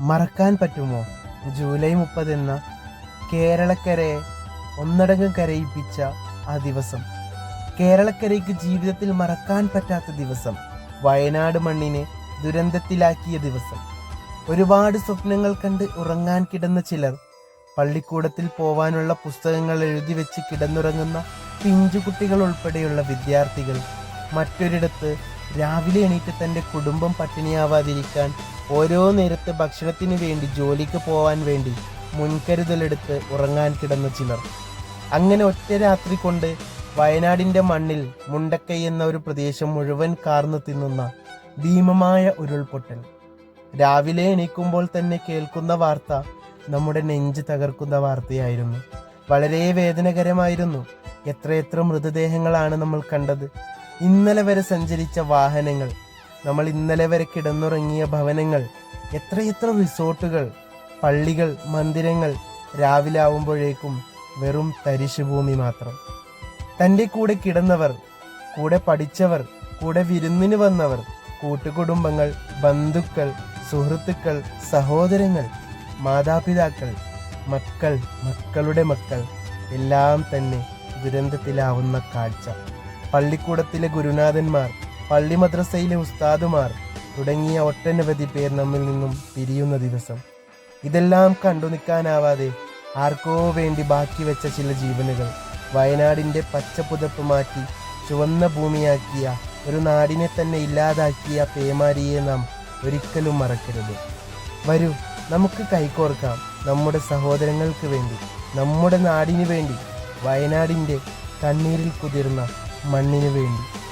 മറക്കാൻ പറ്റുമോ? ജൂലൈ മുപ്പതെന്ന കേരളക്കരയെ ഒന്നടങ്കം കരയിപ്പിച്ച ആ ദിവസം. കേരളക്കരയ്ക്ക് ജീവിതത്തിൽ മറക്കാൻ പറ്റാത്ത ദിവസം. വയനാട് മണ്ണിനെ ദുരന്തത്തിലാക്കിയ ദിവസം. ഒരുപാട് സ്വപ്നങ്ങൾ കണ്ട് ഉറങ്ങാൻ കിടന്ന ചിലർ പള്ളിക്കൂടത്തിൽ പോവാനുള്ള പുസ്തകങ്ങൾ എഴുതി വെച്ച് കിടന്നുറങ്ങുന്ന പിഞ്ചുകുട്ടികൾ ഉൾപ്പെടെയുള്ള വിദ്യാർത്ഥികൾ മറ്റൊരിടത്ത് രാവിലെ എണീറ്റ് തന്റെ കുടുംബം പട്ടിണിയാവാതിരിക്കാൻ ഓരോ നേരത്ത് ഭക്ഷണത്തിന് വേണ്ടി ജോലിക്ക് പോവാൻ വേണ്ടി മുൻകരുതലെടുത്ത് ഉറങ്ങാൻ കിടന്ന ചിലർ. അങ്ങനെ ഒറ്റ രാത്രി കൊണ്ട് വയനാടിന്റെ മണ്ണിൽ മുണ്ടക്കൈ എന്ന ഒരു പ്രദേശം മുഴുവൻ കാർന്നു തിന്നുന്ന ഭീമമായ ഉരുൾപൊട്ടൽ. രാവിലെ എണീക്കുമ്പോൾ തന്നെ കേൾക്കുന്ന വാർത്ത നമ്മുടെ നെഞ്ച് തകർക്കുന്ന വാർത്തയായിരുന്നു. വളരെ വേദനകരമായിരുന്നു. എത്രയെത്ര മൃതദേഹങ്ങളാണ് നമ്മൾ കണ്ടത്. ഇന്നലെ വരെ സഞ്ചരിച്ച വാഹനങ്ങൾ നമ്മൾ ഇന്നലെ വരെ കിടന്നുറങ്ങിയ ഭവനങ്ങൾ എത്രയെത്ര റിസോർട്ടുകൾ പള്ളികൾ മന്ദിരങ്ങൾ രാവിലെ ആവുമ്പോഴേക്കും വെറും തരിശുഭൂമി മാത്രം. തന്റെ കൂടെ കിടന്നവർ കൂടെ പഠിച്ചവർ കൂടെ വിരുന്നിന് വന്നവർ കൂട്ടുകുടുംബങ്ങൾ ബന്ധുക്കൾ സുഹൃത്തുക്കൾ സഹോദരങ്ങൾ മാതാപിതാക്കൾ മക്കൾ മക്കളുടെ മക്കൾ എല്ലാം തന്നെ ദുരന്തത്തിലാവുന്ന കാഴ്ച. പള്ളിക്കൂടത്തിലെ ഗുരുനാഥന്മാർ പള്ളി മദ്രസയിലെ ഉസ്താദുമാർ തുടങ്ങിയ ഒട്ടനവധി പേർ നമ്മിൽ നിന്നും പിരിയുന്ന ദിവസം. ഇതെല്ലാം കണ്ടു നിൽക്കാനാവാതെ ആർക്കോ വേണ്ടി ബാക്കി വെച്ച ചില ജീവനുകൾ വയനാടിന്റെ പച്ചപ്പുതപ്പ് മാറ്റി ചുവന്ന ഭൂമിയാക്കിയ ഒരു നാടിനെ തന്നെ ഇല്ലാതാക്കിയ പേമാരിയെ നാം ഒരിക്കലും മറക്കരുത്. വരൂ നമുക്ക് കൈകോർക്കാം നമ്മുടെ സഹോദരങ്ങൾക്ക് വേണ്ടി നമ്മുടെ നാടിനു വേണ്ടി വയനാടിന്റെ കണ്ണീരിൽ കുതിർന്ന മണ്ണിനു വേണ്ടി.